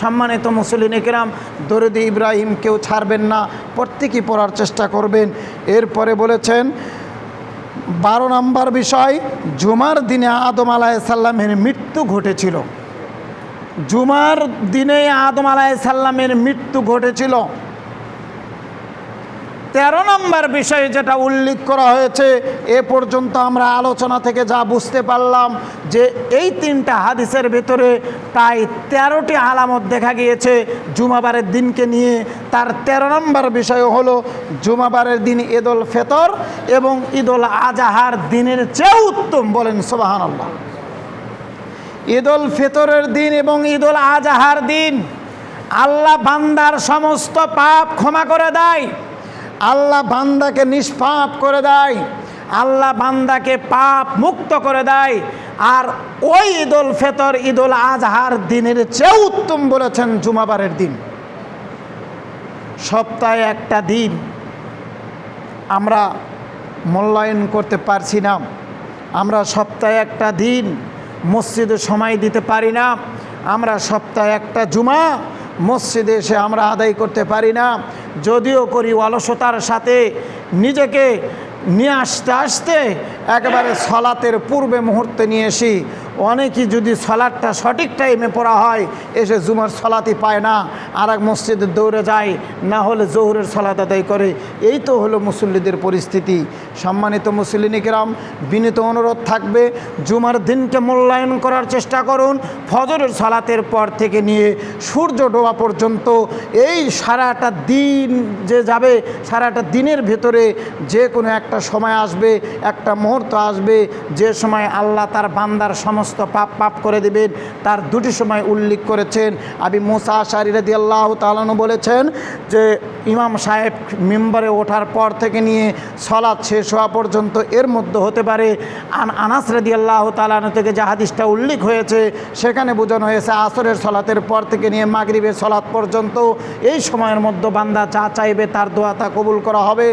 সম্মানিত মুসলিন একরাম দরদি ইব্রাহিম কেউ ছাড়বেন না, প্রত্যেকেই পড়ার চেষ্টা করবেন। এরপরে বলেছেন, বারো নম্বর বিষয়, জুমার দিনে আদম আলাইসাল্লামের মৃত্যু ঘটেছিল। জুমার দিনে আদম আলাইসাল্লামের মৃত্যু ঘটেছিল। তেরো নম্বর বিষয়ে যেটা উল্লেখ করা হয়েছে, এ পর্যন্ত আমরা আলোচনা থেকে যা বুঝতে পারলাম যে এই তিনটা হাদিসের ভেতরে প্রায় তেরোটি আলামত দেখা গিয়েছে জুমাবারের দিনকে নিয়ে। তার তেরো নম্বর বিষয় হলো জুমাবারের দিন ঈদুল ফেতর এবং ঈদুল আজাহার দিনের চেয়ে উত্তম বলেন সোবাহান আল্লাহ ঈদুল ফিতরের দিন এবং ঈদুল আজহার দিন আল্লাহ বান্দার সমস্ত পাপ ক্ষমা করে দেয়। আল্লাহ বান্দাকে নিষ্পাপ করে দেয়, আল্লাহ বান্দাকে পাপ মুক্ত করে দেয়, আর ওই ঈদুল ফেতর, ঈদুল আজহার দিনের চেয়ে উত্তম বলেছেন জুমাবারের দিন। সপ্তাহে একটা দিন আমরা মূল্যায়ন করতে পারছি না, আমরা সপ্তাহে একটা দিন মসজিদে সময় দিতে পারি না, আমরা সপ্তাহে একটা জুমা মসজিদে এসে আমরা আদায় করতে পারি না যদিও করি অলসতার সাথে নিজেকে নিয়ে আসতে আসতে একেবারে সলাতের পূর্বে মুহূর্তে নিয়ে এসি অনেকেই যদি সলাটটা সঠিক টাইমে পড়া হয়, এসে জুমার সলাতি পায় না আর এক মসজিদে দৌড়ে যায়, না হলে জহুরের সলাত আদায় করে। এই তো হলো মুসল্লিদের পরিস্থিতি। সম্মানিত মুসল্লিনিকেরাম বিনীত অনুরোধ থাকবে, জুমার দিনকে মূল্যায়ন করার চেষ্টা করুন, ফজরের সলাতের পর থেকে নিয়ে সূর্য ডোবা পর্যন্ত। এই সারাটা দিন যে যাবে, সারাটা দিনের ভেতরে যে কোনো একটা সময় আসবে, একটা মুহূর্ত আসবে, যে সময় আল্লাহ তার বান্দার সমস্ত পাপ পাপ করে দেবেন। তার দুটি সময় উল্লেখ করেছেন। আবি মুসা শারিরাদি আল্লাহ তালানু বলেছেন যে, ইমাম সাহেব মেম্বারে ওঠার পর থেকে নিয়ে সলাৎ শেষ হওয়া পর্যন্ত এর মধ্যে হতে পারে। আন আনাস রাদি আল্লাহ তালানু থেকে যে হাদিসটা উল্লেখ হয়েছে, সেখানে বোঝানো হয়েছে আসরের সলাতের পর থেকে নিয়ে মাগরিবের সলাৎ পর্যন্ত এই সময়ের মধ্যে বান্দা যা চাইবে তার দোয়া তা কবুল করা হবে।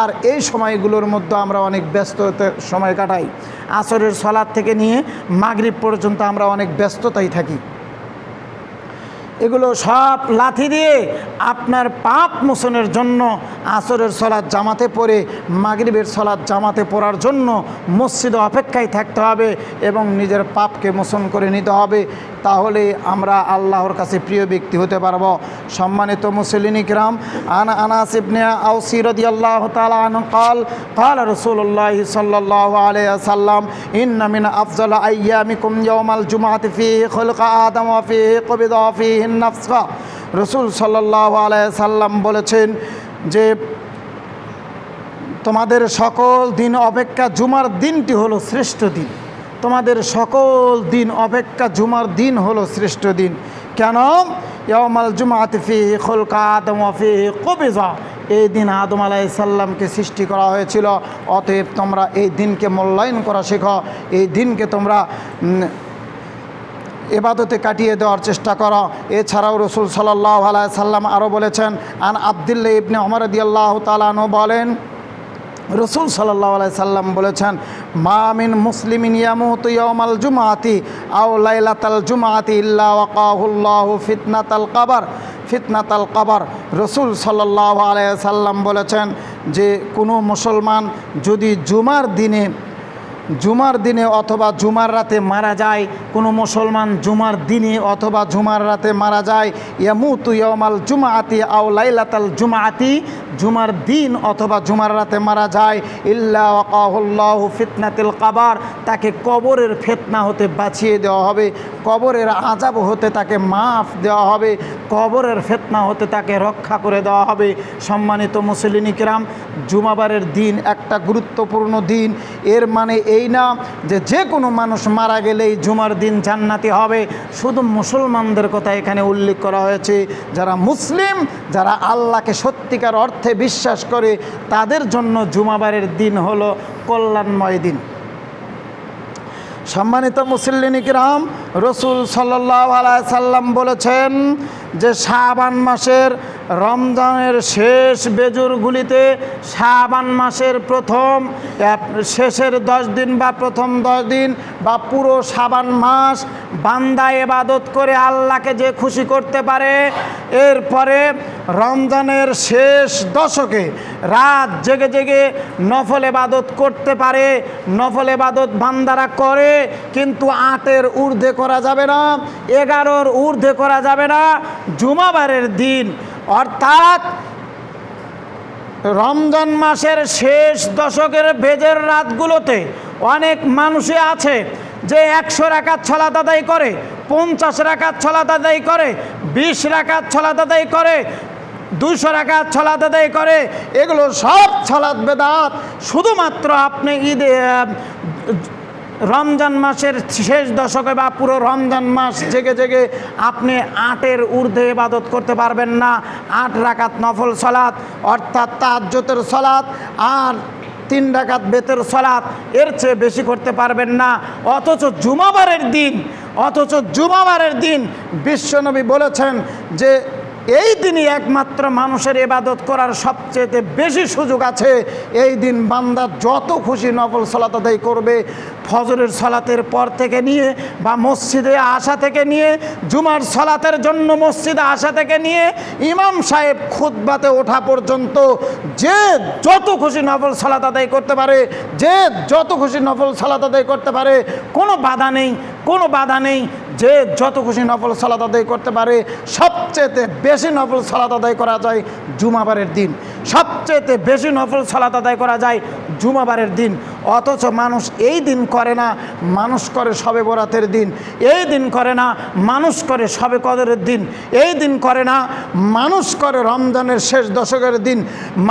আর এই সময়গুলোর মধ্যে আমরা অনেক ব্যস্ততে সময় কাটাই। আসরের সলাদ থেকে নিয়ে মাগরিব পর্যন্ত আমরা অনেক ব্যস্ততাই থাকি। এগুলো সব লাথি দিয়ে আপনার পাপ মোচনের জন্য আসরের সলাদ জামাতে পড়ে মাগরিবের সলাদ জামাতে পড়ার জন্য মসজিদে অপেক্ষায় থাকতে হবে এবং নিজের পাপকে মোচন করে নিতে হবে তাহলে আমরা আল্লাহর কাছে প্রিয় ব্যক্তি হতে পারব সম্মানিত মুসলিনিকরাম আন আনাস ইবনে আউসি রাদিয়াল্লাহু তাআলা আনহু قال قال رسول الله صلى الله عليه وسلم إن من أفضل أيامكم يوم الجمعة فيه خلق آدم وفيه قبض وفيه নাফসা। রসুল সাল্লাহ সাল্লাম বলেছেন যে, তোমাদের সকল দিন অপেক্ষা জুমার দিনটি হলো শ্রেষ্ঠ দিন। তোমাদের সকল দিন অপেক্ষা জুমার দিন হলো শ্রেষ্ঠ দিন। কেন? ইয়মাল জুমাতফি খোলকা আদমফি কবিজা। এই দিন আদম আলাইসাল্লামকে সৃষ্টি করা হয়েছিল। অতএব তোমরা এই দিনকে মূল্যায়ন করা শেখো। এই দিনকে তোমরা এবাদতে কাটিয়ে দেওয়ার চেষ্টা করো। এছাড়াও রসুল সাল্লাহ আলাই সাল্লাম আরও বলেছেন, আন আবদুল্লা ইবনে অমর দিয়াল্লাহ তালানো বলেন, রসুল সাল্লাহ আলাই সাল্লাম বলেছেন মামিন মুসলিমিন ইয়ামুত ইয়ামাল জুমাতি আও লাইলাতাল জুমাতি ইল্লা ওয়াকাহুল্লাহ ফিতনাতাল কাবার। ফিতনাতাল কাবার। রসুল সাল্লাহ আলাই সাল্লাম বলেছেন যে, কোনো মুসলমান যদি জুমার দিনে জুমার দিনে অথবা জুমার রাতে মারা যায়, কোনো মুসলমান জুমার দিনে অথবা জুমার রাতে মারা যায়, ইয়ামুতু ইয়ামাল জুমাআতি আও লাইলাতাল জুমাআতি, জুমার দিন অথবা জুমার রাতে মারা যায়, ইল্লা ওয়াকাহুল্লাহু ফিতনাতিল কাবার, তাকে কবরের ফেতনা হতে বাঁচিয়ে দেওয়া হবে, কবরের আজাব হতে তাকে মাফ দেওয়া হবে, কবরের ফেতনা হতে তাকে রক্ষা করে দেওয়া হবে। সম্মানিত মুসলিনিকরাম জুমাবারের দিন একটা গুরুত্বপূর্ণ দিন, এর মানে এই না যে যে কোনো মানুষ মারা গেলেই জুমার দিন জান্নাতি হবে। শুধু মুসলমানদের কথা এখানে উল্লেখ করা হয়েছে। যারা মুসলিম, যারা আল্লাহকে সত্যিকার অর্থে বিশ্বাস করে, তাদের জন্য জুমাবারের দিন হলো কল্যাণময় দিন। সম্মানিত মুসল্লিনিকরাম, রসুল সাল্লাহ আলাই সাল্লাম বলেছেন যে শাবান মাসের রমজানের শেষ বেজুরগুলিতে শাবান মাসের প্রথম শেষের দশ দিন বা প্রথম দশ দিন বা পুরো শাবান মাস বান্দা এবাদত করে আল্লাহকে যে খুশি করতে পারে, এরপরে রমজানের শেষ দশকে রাত জেগে জেগে নফল এবাদত করতে পারে, নফল এবাদত বান্দারা করে, কিন্তু আটের ঊর্ধ্বে করা যাবে না, এগারোর ঊর্ধ্বে করা যাবে না জুমাবারের দিন, অর্থাৎ রমজান মাসের শেষ দশকের ভেজের রাতগুলোতে অনেক মানুষই আছে যে একশো রাকাত ছলাত আদায় করে, পঞ্চাশ রাকাত ছলাত আদায় করে, বিশ রাকাত ছলাত আদায় করে, দুইশো রাকাত ছলাত আদায় করে, এগুলো সব ছলাত বেদাত। শুধুমাত্র আপনি ঈদে রমজান মাসের শেষ দশকে বা পুরো রমজান মাস জেগে জেগে আপনি আটের ঊর্ধ্বে ইবাদত করতে পারবেন না। আট রাকাত নফল সলাৎ অর্থাৎ তাজ্জতের সলাৎ আর তিন ডাকাত বেতের সলাৎ এর চেয়ে বেশি করতে পারবেন না। অথচ জুমাবারের দিন, অথচ জুমাবারের দিন বিশ্বনবী বলেছেন যে এই দিনই একমাত্র মানুষের এবাদত করার সবচেয়ে বেশি সুযোগ আছে। এই দিন বান্দা যত খুশি নফল সলাত আদায় করবে, ফজরের সলাতের পর থেকে নিয়ে বা মসজিদে আসা থেকে নিয়ে, জুমার সলাতের জন্য মসজিদে আসা থেকে নিয়ে ইমাম সাহেব খুতবাতে ওঠা পর্যন্ত যে যত খুশি নফল সলাত আদায় করতে পারে, যে যত খুশি নফল সলাত আদায় করতে পারে, কোনো বাধা নেই, কোনো বাধা নেই। যে যত খুশি নফল সালাদ আদায় করতে পারে, সবচেয়েতে বেশি নফল সালাদ আদায় করা যায় জুমাবারের দিন। সবচেয়েতে বেশি নফল সালাদ আদায় করা যায় জুমাবারের দিন। অথচ মানুষ এই দিন করে না, মানুষ করে সবে বরাতের দিন। এই দিন করে না, মানুষ করে সবে কদরের দিন। এই দিন করে না, মানুষ করে রমজানের শেষ দশকের দিন।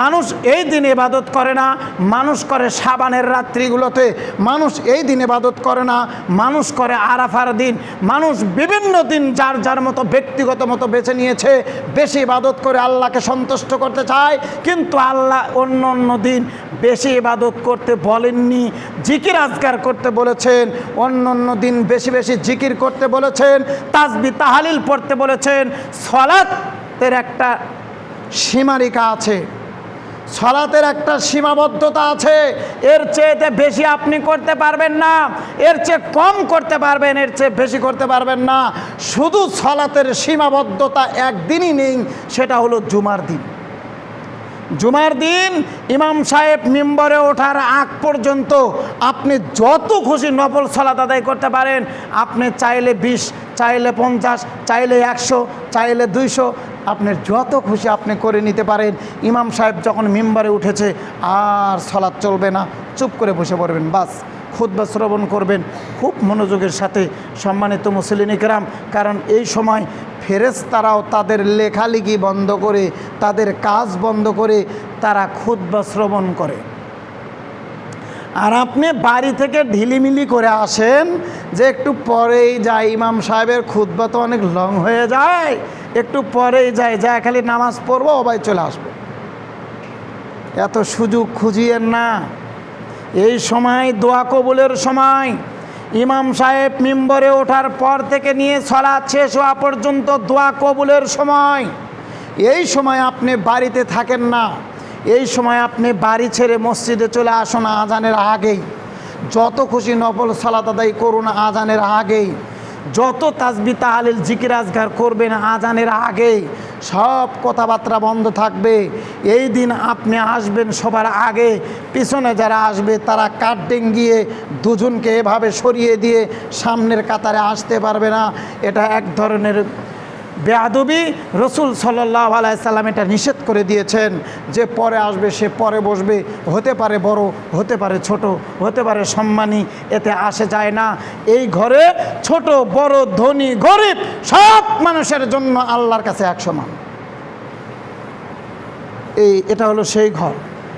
মানুষ এই দিন ইবাদত করে না, মানুষ করে সাবানের রাত্রিগুলোতে। মানুষ এই দিন ইবাদত করে না, মানুষ করে আরাফার দিন। মানুষ বিভিন্ন দিন যার যার মতো ব্যক্তিগত মতো বেছে নিয়েছে, বেশি ইবাদত করে আল্লাহকে সন্তুষ্ট করতে চায়। কিন্তু আল্লাহ অন্য অন্য দিন বেশি ইবাদত করতে বলেননি। জিকির আজগার করতে বলেছেন অন্য অন্য দিন বেশি বেশি জিকির করতে বলেছেন তাজবি তাহালিল পড়তে বলেছেন, সলাতের একটা সীমারিকা আছে, সলাতের একটা সীমাবদ্ধতা আছে, এর চেয়েতে বেশি আপনি করতে পারবেন না, এর চেয়ে কম করতে পারবেন, এর চেয়ে বেশি করতে পারবেন না, শুধু সলাতের সীমাবদ্ধতা একদিনই নেই, সেটা হলো জুমার দিন। জুমার দিন ইমাম সাহেব মিম্বরে ওঠার আগ পর্যন্ত আপনি যত খুশি নফল সলাত আদায় করতে পারেন। আপনি চাইলে বিশ, চাইলে পঞ্চাশ, চাইলে একশো, চাইলে দুইশো, আপনি যত খুশি আপনি করে নিতে পারেন। ইমাম সাহেব যখন মেম্বারে উঠেছে, আর সলাৎ চলবে না। চুপ করে বসে পড়বেন, বাস। খুদ্া শ্রবণ করবেন। খুব মনোযোগের সাথে সম্মানিত মুসলিম ইকরাম কারণ এই সময় ফেরেশতারাও তাদের লেখালেখি বন্ধ করে, তাদের কাজ বন্ধ করে তারা খুদ্া শ্রবণ করে। আর আপনি বাড়ি থেকে ঢিলিমিলি করে আসেন যে একটু পরেই যায়, ইমাম সাহেবের খুদ্া তো অনেক লং হয়ে যায়, একটু পরেই যায় যা খালি নামাজ পড়ব সবাই চলে আসবে। এত সুযোগ খুঁজিয়েন না। এই সময় দোয়া কবুলের সময় ইমাম সাহেব মিম্বরে ওঠার পর থেকে নিয়ে সলা শেষ হওয়া পর্যন্ত দোয়া কবুলের সময়। এই সময় আপনি বাড়িতে থাকেন না। এই সময় আপনি বাড়ি ছেড়ে মসজিদে চলে আসুন আজানের আগেই। যত খুশি নফল সালাত আদায় করুন আজানের আগেই। যত তাজবি তাহালিল জিকির আজগার করবেন আজানের আগেই, সব কথাবার্তা বন্ধ থাকবে। এই দিন আপনি আসবেন সবার আগে, পিছনে যারা আসবে তারা কাঠ ডেঙ্গিয়ে দুজনকে এভাবে সরিয়ে দিয়ে সামনের কাতারে আসতে পারবে না। এটা এক ধরনের বেয়াদবি রসুল সাল্লাহ আলাইসাল্লাম এটা নিষেধ করে দিয়েছেন যে পরে আসবে, সে পরে বসবে, হতে পারে বড়, হতে পারে ছোট, হতে পারে সম্মানী, এতে আসে যায় না। এই ঘরে ছোট, বড়, ধনী, গরিব সব মানুষের জন্য আল্লাহর কাছে এক সমান। এই, এটা হলো সেই ঘর।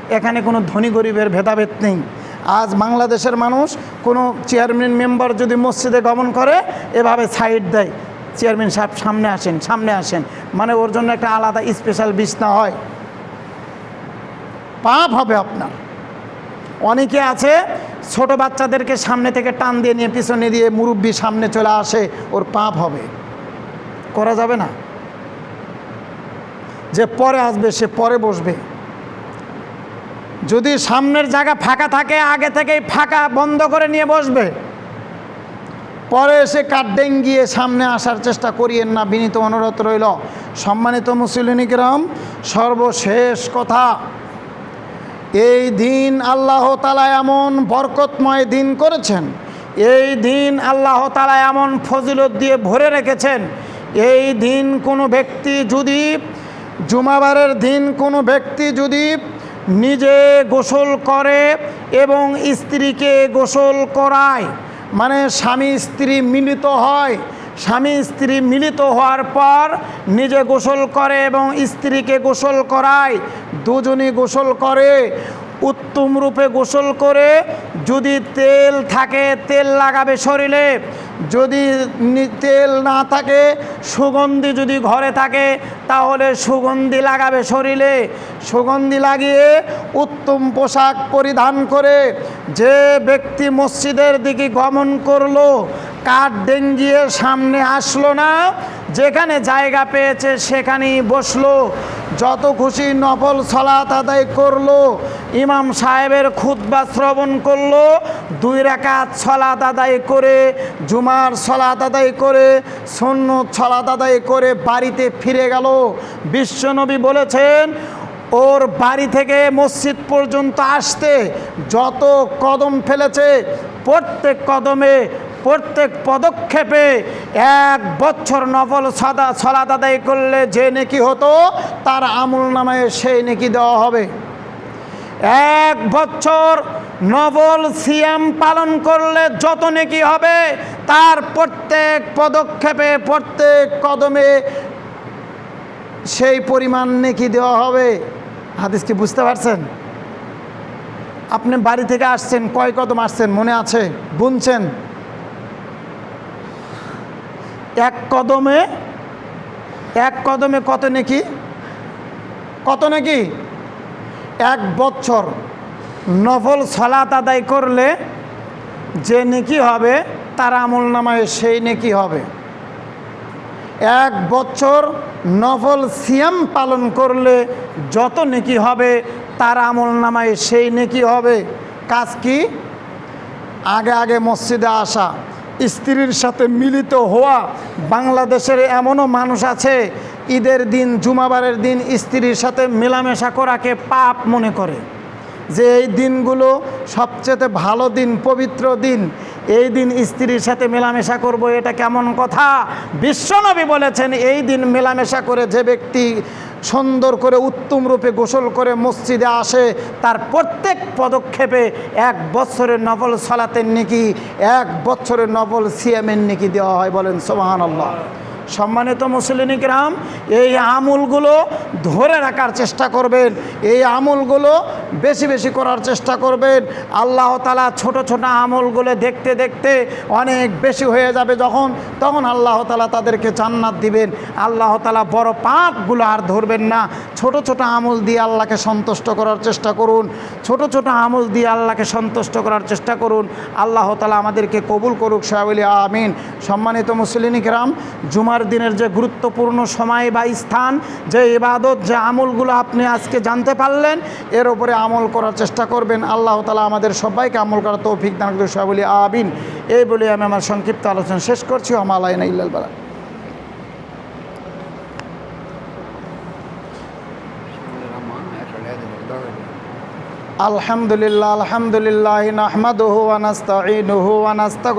এখানে কোনো ধনী গরিবের ভেদাভেদ নেই। আজ বাংলাদেশের মানুষ কোনো চেয়ারম্যান মেম্বার যদি মসজিদে গমন করে, এভাবে সাইড দেয়। চেয়ারম্যান সাহেব সামনে আসেন সামনে আসেন। মানে ওর জন্য একটা আলাদা স্পেশাল বিছনা হয়। পাপ হবে আপনার। অনেকে আছে, ছোট বাচ্চাদেরকে সামনে থেকে টান দিয়ে নিয়ে, পিছনে দিয়ে মুরব্বী সামনে চলে আসে, ওর পাপ হবে। করা যাবে না। যে পরে আসবে, সে পরে বসবে। যদি সামনের জায়গা ফাঁকা থাকে, আগে থেকেই ফাঁকা বন্ধ করে নিয়ে বসবে। পরে এসে কাঠডেং গিয়ে সামনে আসার চেষ্টা করিয়েন না, বিনীত অনুরোধ রইল। সম্মানিত মুসলিনিকরাম সর্বশেষ কথা, এই দিন আল্লাহ তালা এমন বরকতময় দিন করেছেন, এই দিন আল্লাহ তালা এমন ফজিলত দিয়ে ভরে রেখেছেন, এই দিন কোনো ব্যক্তি যদি, জুমাবারের দিন কোনো ব্যক্তি যদি নিজে গোসল করে এবং স্ত্রীকে গোসল করায় মানে স্বামী স্ত্রী মিলিত হয়। স্বামী স্ত্রী মিলিত হওয়ার পর নিজে গোসল করে এবং স্ত্রীকে গোসল করায়। দুজনই গোসল করে। উত্তম রূপে গোসল করে। যদি তেল থাকে, তেল লাগাবে শরীরে। যদি তেল না থাকে, সুগন্ধি যদি ঘরে থাকে, তাহলে সুগন্ধি লাগাবে শরীরে। সুগন্ধি লাগিয়ে উত্তম পোশাক পরিধান করে যে ব্যক্তি মসজিদের দিকে গমন করল, কাঠ ডেঙ্গিয়ে সামনে আসলো না, যেখানে জায়গা পেয়েছে সেখানেই বসল। যত খুশি নফল সলাত আদায় করল, ইমাম সাহেবের খুতবা শ্রবণ করল, দুই রাকাত সলাত আদায় করে, জুমার সলাত আদায় করে সৈন্য সলাত আদায় করে বাড়িতে ফিরে গেল। বিশ্বনবী বলেছেন, ওর বাড়ি থেকে মসজিদ পর্যন্ত আসতে যত কদম ফেলেছে, প্রত্যেক কদমে প্রত্যেক পদক্ষেপে এক বছর নফল সাদা সলাত আদায় করলে যে নেকি হতো, তার আমল নামায় সেই নেকি দেওয়া হবে। এক বছর নবল সিয়াম পালন করলে যত নেকি হবে, তার প্রত্যেক পদক্ষেপে, প্রত্যেক কদমে সেই পরিমাণ নেকি দেওয়া হবে। হাদিস কি বুঝতে পারছেন? আপনি বাড়ি থেকে আসছেন, কয় কদম আসছেন, মনে আছে? গুনছেন এক কদমে এক কদমে কত নাকি? কত নাকি? এক বছর। নফল সলাত আদায় করলে যে নেকি হবে, তার আমল নামায় সেই নেকি হবে। এক বছর নফল সিয়াম পালন করলে যত নেকি হবে, তার আমল নামায় সেই নেকি হবে। কাজ কি? আগে আগে মসজিদে আসা। স্ত্রীর সাথে মিলিত হওয়া বাংলাদেশের এমনও মানুষ আছে, ঈদের দিন, জুমাবারের দিন স্ত্রীর সাথে মেলামেশা করাকে পাপ মনে করে। যে এই দিনগুলো সবচেয়ে ভালো দিন, পবিত্র দিন, এই দিন স্ত্রীর সাথে মেলামেশা করব, এটা কেমন কথা? বিশ্বনবী বলেছেন, এই দিন মেলামেশা করে যে ব্যক্তি সুন্দর করে উত্তম রূপে গোসল করে মসজিদে আসে। তার প্রত্যেক পদক্ষেপে এক বছরের নবল সালাতের নিকি, এক বছরের নবল সিএমের নিকি দেওয়া হয় বলেন সোমাহান আল্লাহ সম্মানিত মুসলিনিকরাম এই আমুলগুলো ধরে রাখার চেষ্টা করবেন। এই আমুলগুলো বেশি বেশি করার চেষ্টা করবেন। আল্লাহ তালা ছোট ছোট আমলগুলো দেখতে দেখতে অনেক বেশি হয়ে যাবে যখন, তখন আল্লাহ তালা তাদেরকে জান্নাত দিবেন। আল্লাহ তালা বড় পাপগুলো আর ধরবেন না। ছোট ছোট আমল দিয়ে আল্লাহকে সন্তুষ্ট করার চেষ্টা করুন। ছোট ছোট আমল দিয়ে আল্লাহকে সন্তুষ্ট করার চেষ্টা করুন। আল্লাহ তালা আমাদেরকে কবুল করুক সাহেবলি আমিন। সম্মানিত মুসলিনিকরাম জুমার দিনের যে গুরুত্বপূর্ণ সময় বা স্থান, যে ইবাদত, যে আমলগুলো আপনি আজকে জানতে পারলেন, এর উপরে আমল করার চেষ্টা করবেন। আল্লাহ তালা আমাদের সবাইকে আমল করার তৌফিক দান সাহেবলি আমিন। এই বলে আমি আমার সংক্ষিপ্ত আলোচনা শেষ করছি। আমালাইনা ইল্লাল বালা। আলহামদুলিল্লাহ আলহামদুলিল্লাহ, নাহমাদুহু ওয়া নাস্তাঈনুহু ওয়া নাস্তাগফিরুহু।